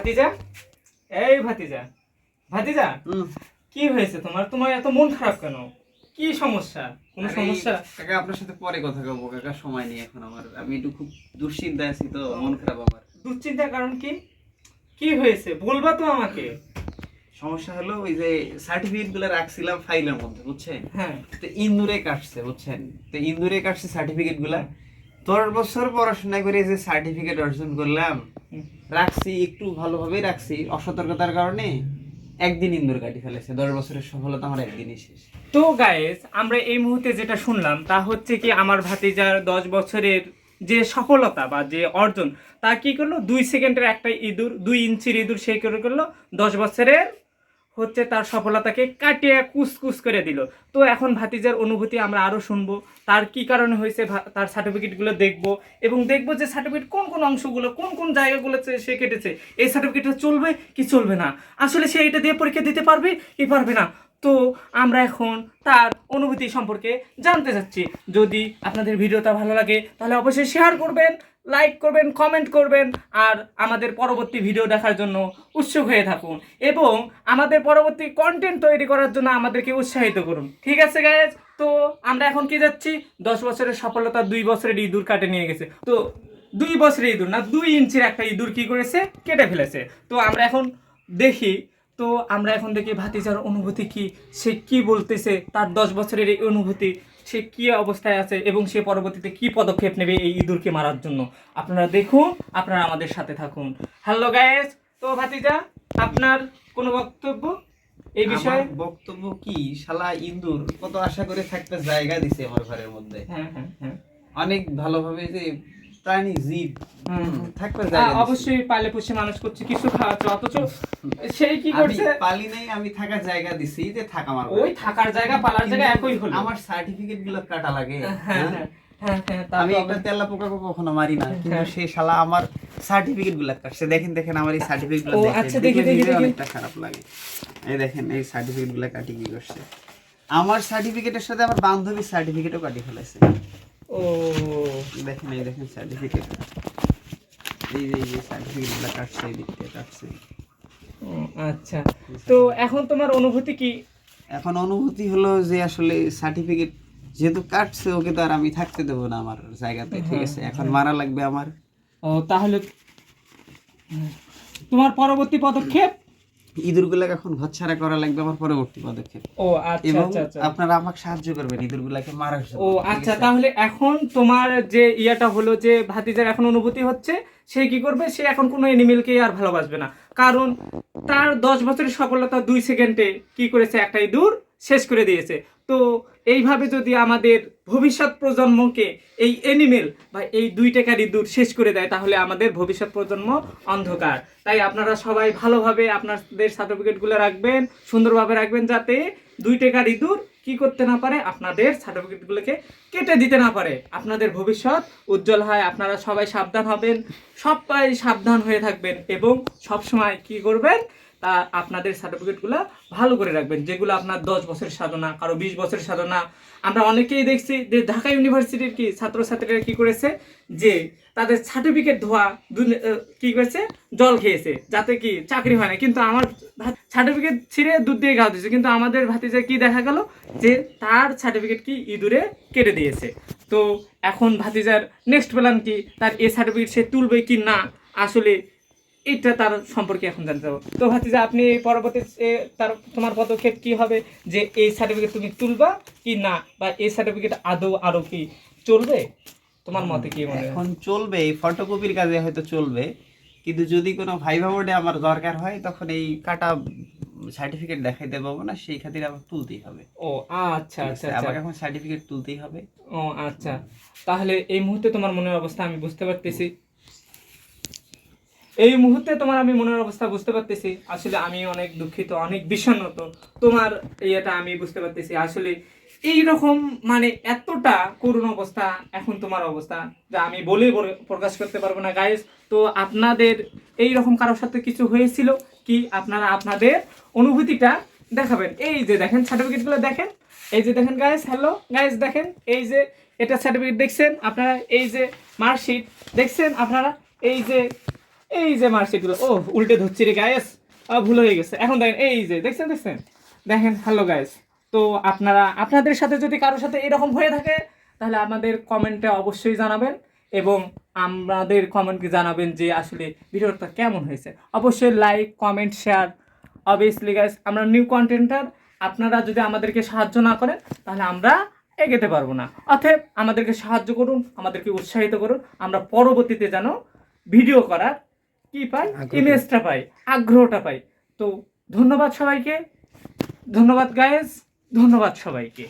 ভাতিজা? এই ভাতিজা ভাতিজা কি হয়েছে তোমার? তোমার এত মন খারাপ কেন? কি সমস্যা? কোনো সমস্যা? কাকা আপনার সাথে পরে কথা বলব কাকা সময় নেই এখন আমার। আমি একটু খুব দুশ্চিন্তায় আছি তো মন খারাপ আমার। দুশ্চিন্তার কারণ কি? কি হয়েছে? বলবা তো আমাকে। সমস্যা হলো ওই যে সার্টিফিকেটগুলো রাখছিলাম ফাইলের মধ্যে বুঝছেন? হ্যাঁ। তো ইন্দুরে কাটছে বুঝছেন? তো ইন্দুরে কাটছে সার্টিফিকেটগুলা। দশ বছর পড়াশোনা করে যে সার্টিফিকেট অর্জন করলাম। রাখছি, একটু ভালোভাবেই রাখছি। অসতর্কতার কারণে একদিন ইন্দুর কাটি ফেলেছে। দশ বছরের সফলতা আমার একদিনই শেষ। তো গায়েস আমরা এই মুহূর্তে যেটা শুনলাম, তা হচ্ছে কি আমার ভাতিজার দশ বছরের যে সফলতা বা যে অর্জন, তা কি করল? দুই সেকেন্ডের একটা ইঁদুর, দুই ইঞ্চির ইঁদুর সে করে করল? দশ বছরের হচ্ছে তার সফলতাকে কাটিয়ে কুসকুস করে দিল। তো এখন ভাতিজার অনুভূতি আমরা আরও শুনব। তার কি কারণে হয়েছে তার সার্টিফিকেটগুলো দেখব এবং দেখব যে সার্টিফিকেট কোন কোন অংশগুলো, কোন কোন জায়গাগুলোতে সে কেটেছে। এই সার্টিফিকেটটা চলবে কি চলবে না? আসলে সে এটা দিয়ে পরীক্ষা দিতে পারবে কি পারবে না? তো আমরা এখন তার অনুভূতি সম্পর্কে জানতে চাচ্ছি যদি আপনাদের ভিডিওটা ভালো লাগে, তাহলে অবশ্যই শেয়ার করবেন। লাইক করবেন কমেন্ট করবেন, আর আমাদের পরবর্তী ভিডিও দেখার জন্য উৎসুক হয়ে থাকুন। এবং আমাদের পরবর্তী কন্টেন্ট তৈরি করার জন্য আমাদেরকে উৎসাহিত করুন। ঠিক আছে গায়েজ তো আমরা এখন কি যাচ্ছি? দশ বছরের সফলতা দুই বছরের ইঁদুর কাটে নিয়ে গেছে। তো দুই বছরের ইঁদুর না, দুই ইঞ্চির একটা ইঁদুর কি করেছে? কেটে ফেলেছে। তো আমরা এখন দেখি তো আমরা এখন দেখি ভাতিজার অনুভূতি কি? সে কি বলতেছে? তার দশ বছরের এই অনুভূতি সে কি অবস্থায় আছে এবং সে পরবর্তীতে কি পদক্ষেপ নেবে এই ইঁদুরকে মারার জন্য? আপনারা দেখুন আপনারা আমাদের সাথে থাকুন। হ্যালো গায়েস তো ভাতিজা আপনার কোনো বক্তব্য এই বিষয়ে? বক্তব্য কি? শালা ইঁদুর কত আশা করে থাকতে জায়গা দিছে আমার ঘরের মধ্যে। হ্যাঁ হ্যাঁ হ্যাঁ। অনেক ভালোভাবে যে প্রাণী জীব দিছে। অবশ্যই পালে পুষে মানুষ করছে কিছু খাওয়াচ্ছে অথচ সেই কি করছে? পালি নাই আমি থাকার জায়গা দিছি যে থাক আমার ওই থাকার জায়গা পালার জায়গা একই হলো। আমার সার্টিফিকেটগুলো কাটা লাগে। হ্যাঁ হ্যাঁ? হ্যাঁ আমি একটা তেলা পোকা কখনো মারি না কিন্তু। সেই শালা আমার সার্টিফিকেটগুলো কাটছে। দেখেন দেখেন আমার এই সার্টিফিকেটগুলো আচ্ছা, দেখি, নিজের দেখি। অনেকটা খারাপ লাগে। এই দেখেন এই সার্টিফিকেটগুলো কাটি কি করছে? আমার সার্টিফিকেটের সাথে আমার বান্ধবীর সার্টিফিকেটও কাটি ফেলেছে। ও দেখেন এই দেখেন সার্টিফিকেট এই যে এই যে সার্টিফিকেটগুলো কাটছে এই দিক থেকে কাটছে আচ্ছা। তো এখন তোমার অনুভূতি কি? এখন অনুভূতি হলো যে আসলে সার্টিফিকেট যেহেতু কাটছে ওকে তো আর আমি থাকতে দেবো না আমার জায়গাতে ঠিক আছে? এখন মারা লাগবে আমার। ও তাহলে তোমার পরবর্তী পদক্ষেপ? ইঁদুরগুলাকে এখন ঘরছাড়া করা লাগবে আমার পরবর্তী পদক্ষেপ। ও আচ্ছা আচ্ছা আচ্ছা। আপনারা আমাকে সাহায্য করবেন ইঁদুরগুলাকে মারার ও আচ্ছা তাহলে এখন তোমার যে ইয়াটা হলো যে ভাতিজার এখন অনুভূতি হচ্ছে সে কি করবে? সে এখন কোনো এনিমেলকে আর ভালোবাসবে না। কারণ তার দশ বছরের সফলতা দুই সেকেন্ডে কি করেছে? একটা ইঁদুর শেষ করে দিয়েছে। তো এইভাবে যদি আমাদের ভবিষ্যৎ প্রজন্মকে এই এনিমেল বা এই দুই টাকার ইঁদুর শেষ করে দেয়, তাহলে আমাদের ভবিষ্যৎ প্রজন্ম অন্ধকার। তাই আপনারা সবাই ভালোভাবে আপনাদের সার্টিফিকেটগুলো রাখবেন, সুন্দরভাবে রাখবেন যাতে দুই টাকার ইঁদুর কি করতে না পারে, আপনাদের সার্টিফিকেটগুলোকে কেটে দিতে না পারে। আপনাদের ভবিষ্যৎ উজ্জ্বল হয়, আপনারা সবাই সাবধান হবেন। সবাই সাবধান হয়ে থাকবেন এবং সব সময় কি করবেন? তা আপনাদের সার্টিফিকেটগুলো ভালো করে রাখবেন, যেগুলো আপনার দশ বছরের সাধনা, কারও বিশ বছরের সাধনা। আমরা অনেকেই দেখছি যে ঢাকা ইউনিভার্সিটির কি ছাত্রছাত্রীরা কি করেছে? যে তাদের সার্টিফিকেট ধোয়া কি করেছে? জল খেয়েছে, যাতে কি চাকরি হয় না। কিন্তু আমার সার্টিফিকেট ছিঁড়ে দুধ দিয়ে গাও দিয়েছে। কিন্তু আমাদের ভাতিজা কি দেখা গেল? যে তার সার্টিফিকেট কি ইঁদুরে কেটে দিয়েছে। তো এখন ভাতিজার নেক্সট প্ল্যান কি? তার এ সার্টিফিকেট সে তুলবে কি না? আসলে এটা তার সম্পর্কে এখন জানতে হবে। তো ভাতিজা, আপনি পরবর্তী তার, তোমার পদক্ষেপ কি হবে? যে এই সার্টিফিকেট তুমি তুলবা কি না? বা এই সার্টিফিকেট আদৌ আরও কি চলবে? তোমার মতে কি মনে এখন চলবে, এই ফটোকপির কাজে হয়তো চলবে। কিন্তু যদি কোনো ভাইভা বোর্ডে আমার দরকার হয়, তখন এই কাটা সার্টিফিকেট দেখাইতে পাবো না সেই খাতিরে আমার তুলতেই হবে। ও আচ্ছা আচ্ছা আচ্ছা। আমাকে এখন সার্টিফিকেট তুলতেই হবে। ও আচ্ছা। তাহলে এই মুহূর্তে তোমার মনের অবস্থা আমি বুঝতে পারতেছি। এই মুহূর্তে তোমার আমি মনের অবস্থা বুঝতে পারতেছি। আসলে আমি অনেক দুঃখিত অনেক বিষণ্ণত। তোমার ইয়েটা আমি বুঝতে পারতেছি। আসলে এই রকম মানে এতটা করুণ অবস্থা এখন তোমার অবস্থা যা আমি বলে প্রকাশ করতে পারব না। গাইস তো আপনাদের এই রকম কারোর সাথে কিছু হয়েছিল? কি আপনারা আপনাদের অনুভূতিটা দেখাবেন। এই যে দেখেন সার্টিফিকেটগুলো দেখেন। এই যে দেখেন গাইস হ্যালো গাইস দেখেন। এই যে এটা সার্টিফিকেট দেখছেন আপনারা, এই যে মার্কশিট দেখছেন আপনারা, এই যে এই যে মার্কশিটগুলো ও উল্টে ধরছি রে গায়েস ভুল হয়ে গেছে। এখন দেখেন, এই যে দেখছেন দেখছেন? দেখেন হ্যালো গাইস তো আপনারা, আপনাদের সাথে যদি কারোর সাথে এরকম হয়ে থাকে, তাহলে আমাদের কমেন্টে অবশ্যই জানাবেন। এবং আমাদের কমেন্টকে জানাবেন যে আসলে ভিডিওটা কেমন হয়েছে। অবশ্যই like comment share obviously guys আমরা নিউ কন্টেন্টার আপনারা যদি আমাদেরকে সাহায্য না করেন তাহলে আমরা এগোতে পারব না। অতএব আমাদেরকে সাহায্য করুন আমাদেরকে উৎসাহিত করুন আমরা পরবর্তীতে যেন ভিডিও করার কি পাই? ইমেজটা পাই আগ্রহটা পাই। তো ধন্যবাদ সবাইকে ধন্যবাদ গায়েস ধন্যবাদ সবাইকে।